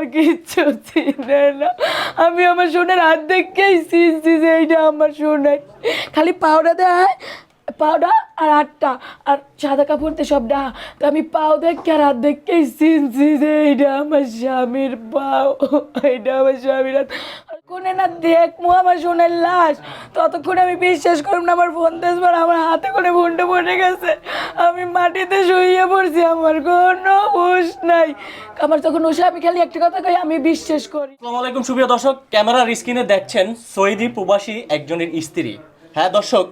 আর কিচ্ছু চিনে না। আমি আমার সোনার হাত দেখেই চিনছি যে এইটা আমার সোনার খালি পাউডার দেয়, পাউডার আর আটটা, আর সাদা কাপড় দিয়ে সব ডা তো আমি পাও দেখি আর হাত দেখেই চিনছি যে এইটা আমার স্বামীর পাও, এইটা আমার স্বামীর হাত। কোনে না দেখব আমার সোনার লাশ। ততক্ষণ আমি বিশ্বাস করব না, আমার ফোন দেশবার আমার হাতে করে ফোনটা পড়ে গেছে। আমি মাটিতে শুয়ে পড়ছি, আমার কোনো হুশ নাই। আমার তখন উষা আমি খালি একটা কথা কই, আমি বিশ্বাস করি। আসসালামু আলাইকুম, সুপ্রিয় দর্শক, ক্যামেরার স্ক্রিনে দেখছেন সৌদি প্রবাসী একজনের স্ত্রী। হ্যাঁ দর্শক,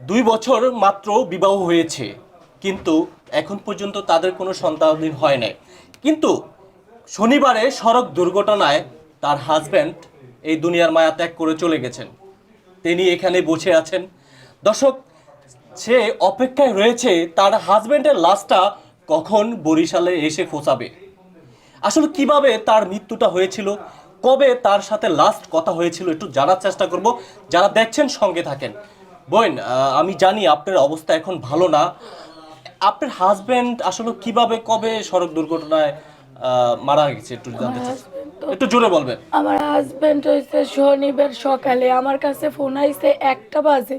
দুই বছর মাত্র বিবাহ হয়েছে, কিন্তু এখন পর্যন্ত তাদের কোনো সন্তানাধীন হয় নাই। কিন্তু শনিবারে সড়ক দুর্ঘটনায় তার হাজব্যান্ড এই দুনিয়ার মায়া ত্যাগ করে চলে গেছেন। তিনি এখানে বসে আছেন। দর্শক সে অপেক্ষায় রয়েছে তার হাজব্যান্ডের লাশটা কখন বরিশালে এসে ফোসাবে? আসলে কীভাবে তার মৃত্যুটা হয়েছিল? কবে তার সাথে লাস্ট কথা হয়েছিল? একটু জানার চেষ্টা করব। যারা দেখছেন সঙ্গে থাকেন। বোন আমি জানি আপনার অবস্থা এখন ভালো না। আপনার হাজবেন্ড আসলে কীভাবে কবে সড়ক দুর্ঘটনায় মারা গেছে একটু জানতে চাই। একটু জোরে বলবেন। আমার হাজব্যান্ড হয়েছে শনিবার সকালে। আমার কাছে ফোন আইছে একটা বাজে।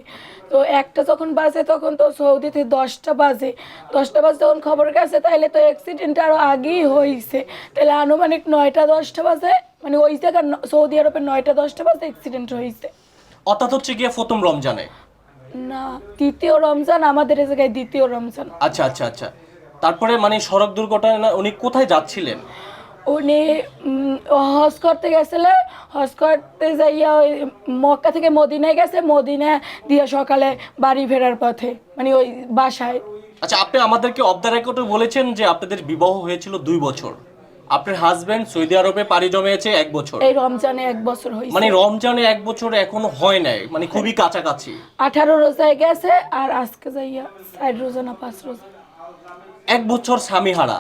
তো একটা যখন বাজে তখন তো সৌদিতে দশটা বাজে। দশটা বাজে তখন খবর গেছে তাহলে তো অ্যাক্সিডেন্ট আরও আগেই হয়েছে তাহলে আনুমানিক নয়টা দশটা বাজে মানে ওই জায়গার সৌদি আরবের নয়টা দশটা বাজে অ্যাক্সিডেন্ট হয়েছে অর্থাৎ হচ্ছে গিয়ে প্রথম রমজানে? না তৃতীয় রমজান আমাদের এই জায়গায় দ্বিতীয় রমজান। আচ্ছা আচ্ছা আচ্ছা। তারপরে মানে সড়ক দুর্ঘটনায় উনি কোথায় যাচ্ছিলেন? উনি হজ করতে গেছিলে হজ করতে যাইয়া ওই মক্কা থেকে মদিনায় গেছে মদিনা দিয়ে সকালে বাড়ি ফেরার পথে মানে ওই বাসায়। আচ্ছা আপনি আমাদেরকে অফ দ্য রেকর্ডে বলেছেন যে আপনাদের বিবাহ হয়েছিল দুই বছর। আপনার হাজবেন্ড সৌদি আরবে পাড়ি জমেছে এক বছর। এই রমজানে এক বছর হয়েছে। মানে রমজানে এক বছর এখনও হয় নাই মানে খুবই কাছাকাছি। আঠারো রোজায় গেছে আর আজকে যাইয়া চার রোজা না পাঁচ রোজা। এক বছর স্বামী হারা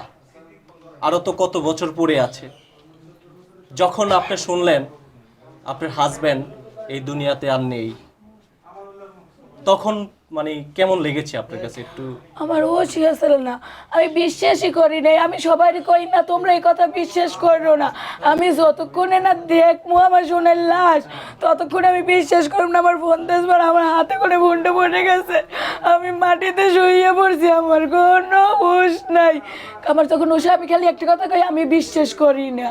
আরও তো কত বছর পড়ে আছে। যখন আপনি শুনলেন, আপনার হাজবেন্ড এই দুনিয়াতে আর নেই, তখন মানে কেমন লেগেছে আপনার কাছে একটু? আমার ওষি আসলে না, আমি বিশ্বাসই করি নাই, আমি সবাই কই না, তোমরা এই কথা বিশ্বাস করো না। আমি যতক্ষণে না দেখব আমার সোনার লাশ, ততক্ষণ আমি বিশ্বাস করব না, আমার ফোন দেশবার আমার হাতে করে ফোনটা পড়ে গেছে। আমি মাটিতে শুয়ে পড়ছি, আমার কোনো হুশ নাই। আমার তখন উষা আমি খালি একটা কথা কই, আমি বিশ্বাস করি না।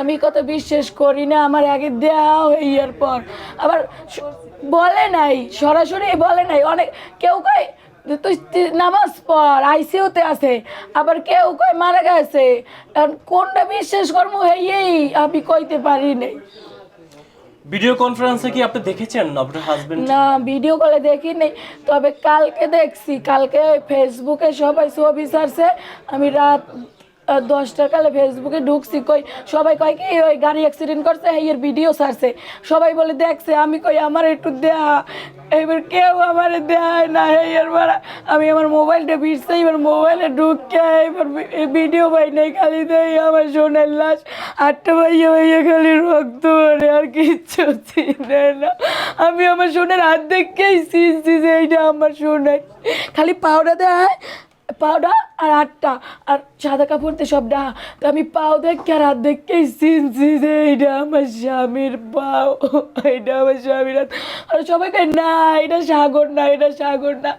আমি কথা বিশ্বাস করি না, আমার আগে দেওয়া হইয়ার পর। আবার বলে নাই, সরাসরি বলে নাই, অনেক কেউ কয় তুই নামাজ পড় আইসিউতে আছে। আবার কেউ কয় মারা গেছে। কোনটা বিশ্বাস করব এই আমি কইতে পারি নাই। ভিডিও কনফারেন্সে কি আপনি দেখেছেন আপনার হাজবেন্ড না ভিডিও কলে দেখি নাই। তবে কালকে দেখছি কালকে ফেসবুকে সবাই ছবি ছাড়ছে। আমি রাত দশটার কালে ফেসবুকে ঢুকছি, কই, সবাই কয় কি, ওই গাড়ি অ্যাক্সিডেন্ট করছে এর ভিডিও ছাড়ছে। সবাই বলে, দেখছে, আমি কই, আমার একটু দেয়া। এবার কেউ আমার দেয় না এর মারা, আমি আমার মোবাইলটা ভিড়ছে, এবার মোবাইলে ঢুকে, এবার ভিডিও পাই নাই, খালি দেয় আমার সোনার লাশ। আটটা ভাইয়া ভাইয়া, খালি রক্ত পড়ে, আর কিচ্ছু চিনে না। আমি আমার সোনার হাত দেখেই চিনছি যে এইটা আমার সোনার খালি পাউডার দেয় পাউডার আর আটটা, আর সাদা কাপড় দিয়ে সব ডাহা তো আমি পাও দেখে আর হাত দেখেই চিনছি যে এইটা আমার স্বামীর পাও, এইটা আমার স্বামীর হাত। আর সবাই কয় না, এটা সাগর না, এটা সাগর না।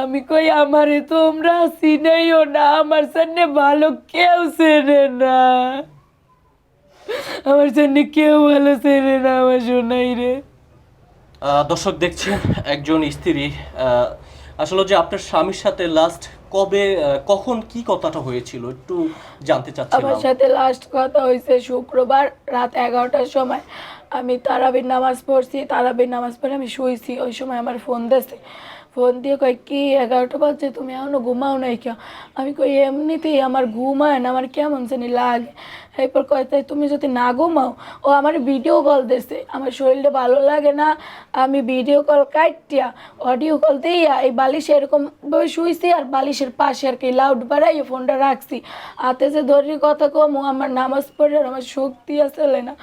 আমি কই, আমারে তোমরা চিনেইও না, আমার সামনে ভালো কেউ চেনে না। আমার সামনে কেউ ভালো চেনে না, আমার সোনাই রে। দর্শক দেখছেন, একজন স্ত্রী আসলে যে আপনার স্বামীর সাথে লাস্ট কবে কখন কি কথাটা হয়েছিল? একটু জানতে চাচ্ছিলাম। আমার সাথে লাস্ট কথা হয়েছে শুক্রবার রাত এগারোটার সময়। আমি তারাবির নামাজ পড়ছি, তারাবির নামাজ পড়ে আমি শুয়েছি ওই সময় আমার ফোন দিয়েছে ফোন দিয়ে কয়, কি এগারোটা বাজছে? তুমি এখনও ঘুমাও নাই কেউ আমি কই, এমনিতেই আমার ঘুমায় না, আমার কেমন জানি লাগে। এরপর কয়, তাই তুমি যদি না ঘুমাও, ও আমার ভিডিও কল দিয়েছে আমার শরীরটা ভালো লাগে না, আমি ভিডিও কল কাটিয়া অডিও কল দিয়া এই বালিশে এরকমভাবে শুইছি আর বালিশের পাশে আর কি লাউড বাড়াই ফোনটা রাখছি। হাতে যে ধরি কথা কম, আমার নামাজ পড়ে আর আমার শক্তি আসলে না।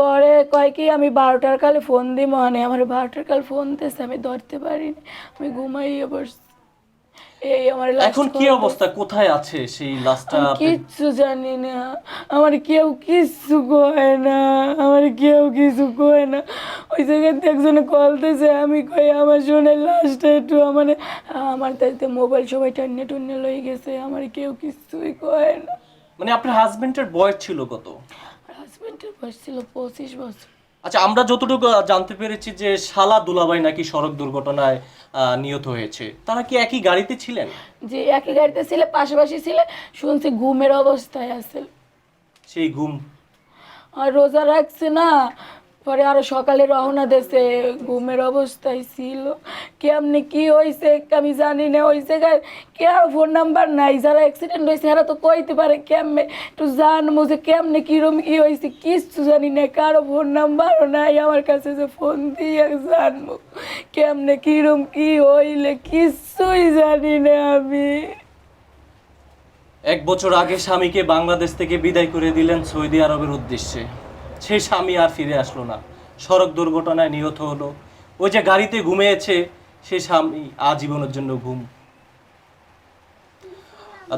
পরে কয় কি আমি বারোটার কালে ফোন দিই মনে আমার বারোটার কাল ফোন দিয়েছে আমি ধরতে পারিনি। আমি ঘুমাইয়ে বসছি এই আমার এখন কি অবস্থা? কোথায় আছে সেই লাশটা কিচ্ছু জানি না। আমার কেউ কিচ্ছু কয় না। আমার কেউ কিছু কয় না। ওই জায়গাতে একজনে কলতেছে আমি কই আমার একটু আমার আমার তাইতে মোবাইল সবাই টান্নে টুন্নে লই গেছে। আমার কেউ কিছুই কয় না। মানে আপনার হাজবেন্ডের বয়স ছিল কত? হাজবেন্ডের বয়স ছিল পঁচিশ বছর। আচ্ছা আমরা যতটুকু জানতে পেরেছি যে শালা দুলাভাই নাকি সড়ক দুর্ঘটনায় আহ, নিহত হয়েছে। তারা কি একই গাড়িতে ছিলেন? যে একই গাড়িতে ছিলে পাশাপাশি ছিলে শুনছি ঘুমের অবস্থায় আছে। সেই ঘুম। আর রোজা রাখছে না পরে আরও সকালে রওনা দেশে ঘুমের অবস্থায় ছিল। কেমনে কি হয়েছে আমি জানি না ওই জায়গায় কে আর ফোন নাম্বার নাই, যারা অ্যাক্সিডেন্ট হয়েছে এরা তো কইতে পারে কেমনে, একটু জানব যে কেমনে, কিরম কি হয়েছে কিচ্ছু জানি না, কারও ফোন নাম্বারও নাই, আমার কাছে যে ফোন দিয়ে জানব, কেমনে, কিরম কি হইলে, কিচ্ছুই জানি না আমি। এক বছর আগে স্বামীকে বাংলাদেশ থেকে বিদায় করে দিলেন সৌদি আরবের উদ্দেশ্যে। সেই স্বামী আর ফিরে আসলো না। সড়ক দুর্ঘটনায় নিহত হলো। ওই যে গাড়িতে ঘুমিয়েছে সে স্বামী আজীবনের জন্য ঘুম।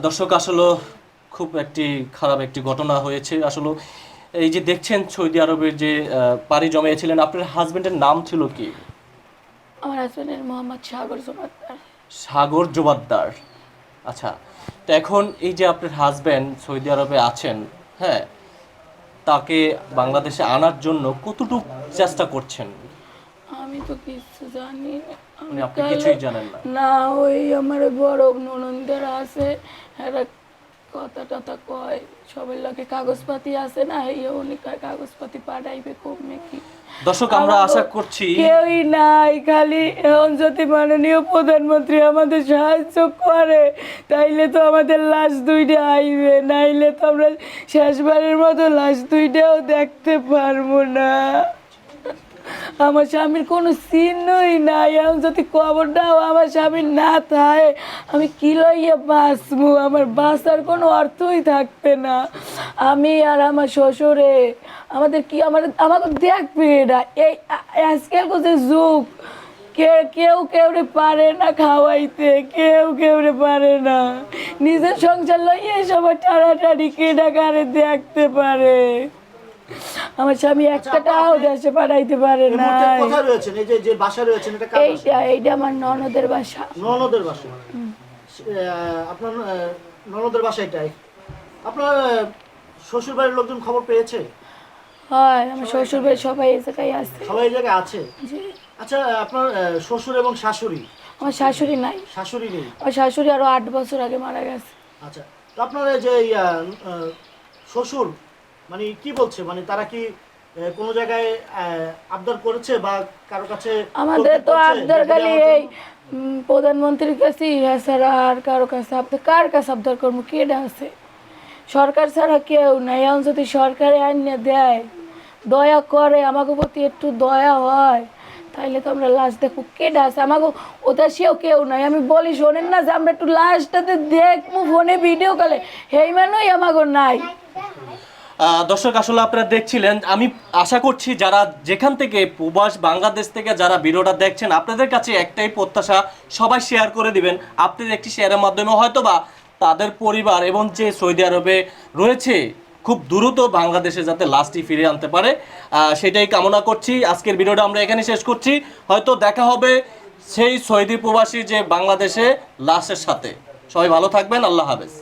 দর্শক আসলে খুব একটি খারাপ একটি ঘটনা হয়েছে। আসলে এই যে দেখছেন সৌদি আরবের যে পাড়ি জমিয়েছিলেন আপনার হাজবেন্ডের নাম ছিল কি? আমার হাজবেন্ডের মোহাম্মদ সাগর জোবাদ্দার। সাগর জোবাদ্দার। আচ্ছা তো এখন এই যে আপনার হাজবেন্ড সৌদি আরবে আছেন হ্যাঁ তাকে বাংলাদেশে আনার জন্য কতটুকু চেষ্টা করছেন? আমি তো কিছু জানি মানে আপনি কিছুই জানেন না। না ওই আমার বড় ননন্দের আছে এরা কথা টথা কয়। সবার লোকে কাগজপাতি আছে না এই অনেক কাগজপাতি পাঠাইবে খুব কি? দর্শক আমরা আশা করছি কেউই নাই খালি এখন যদি মাননীয় প্রধানমন্ত্রী আমাদের সাহায্য করে তাইলে তো আমাদের লাশ দুইটা আইবে নাইলে তো আমরা শেষবারের মতো লাশ দুইটাও দেখতে পারব না। আমার স্বামীর কোনো চিহ্নই নাই। এখন যদি খবরটাও আমার স্বামীর না থাকে, আমি কি লইয়া বাঁচবো? আমার বাঁচার কোনো অর্থই থাকবে না। আমি আর আমার শ্বশুরে, আমাদের কি আমার, আমাকে দেখবে এটা এই আজকাল যে যুগ, কে, কেউ কেউ রে পারে না খাওয়াইতে, কেউ কেউ রে পারে না। নিজের সংসার লইয়ে সবাই টাড়াটাড়ি কেনা কারে দেখতে পারে। আমার স্বামী একটা টাকাও দেশে পাঠাইতে পারে না কোথায় রয়েছেন? এই যে যে বাসা রয়েছেন এটা? এইটা এইটা আমার ননদের বাসা। ননদের বাসা। আপনার ননদের বাসা এটাই। আপনার শ্বশুর বাড়ির লোকজন খবর পেয়েছে? হয় আমার শ্বশুর বাড়ি সবাই এই জায়গায় আছে। সবাই এই জায়গায় আছে? জি। আচ্ছা আপনার শ্বশুর এবং শাশুড়ি? আমার শাশুড়ি নাই। শাশুড়ি নেই? আমার শাশুড়ি আরও আট বছর আগে মারা গেছে। আচ্ছা তো আপনার এই যে শ্বশুর মানে কি বলছে? মানে তারা কি কোনো জায়গায় আবদার করেছে বা কারও কাছে আমাদের তো আবদার খালি এই প্রধানমন্ত্রীর কাছে এছাড়া আর কারও কাছে আপনি কার কাছে আবদার করব? কেডা আছে সরকার ছাড়া কেউ নাই। এখন যদি সরকারে আইন দেয় দয়া করে আমাকে প্রতি একটু দয়া হয় তাইলে তো আমরা লাশ দেখব। কেডা আছে আমাকে ওটা সেও কেউ নাই। আমি বলি শোনেন না যে আমরা একটু লাশটাতে দেখব ফোনে ভিডিও কলে সেই মানুষই আমাকে নাই। দর্শক, আসলে আপনারা দেখছিলেন, আমি আশা করছি যারা যেখান থেকে প্রবাস বাংলাদেশ থেকে যারা ভিডিওটা দেখছেন, আপনাদের কাছে একটাই প্রত্যাশা, সবাই শেয়ার করে দিবেন। আপনাদের একটি শেয়ারের মাধ্যমে হয়তোবা তাদের পরিবার এবং যে সৌদি আরবে রয়েছে, খুব দ্রুত বাংলাদেশে যাতে লাশটি ফিরে আনতে পারে। সেটাই কামনা করছি। আজকের ভিডিওটা আমরা এখানে শেষ করছি। হয়তো দেখা হবে সেই সৌদি প্রবাসী যে বাংলাদেশে লাশের সাথে। সবাই ভালো থাকবেন। আল্লাহ হাফেজ।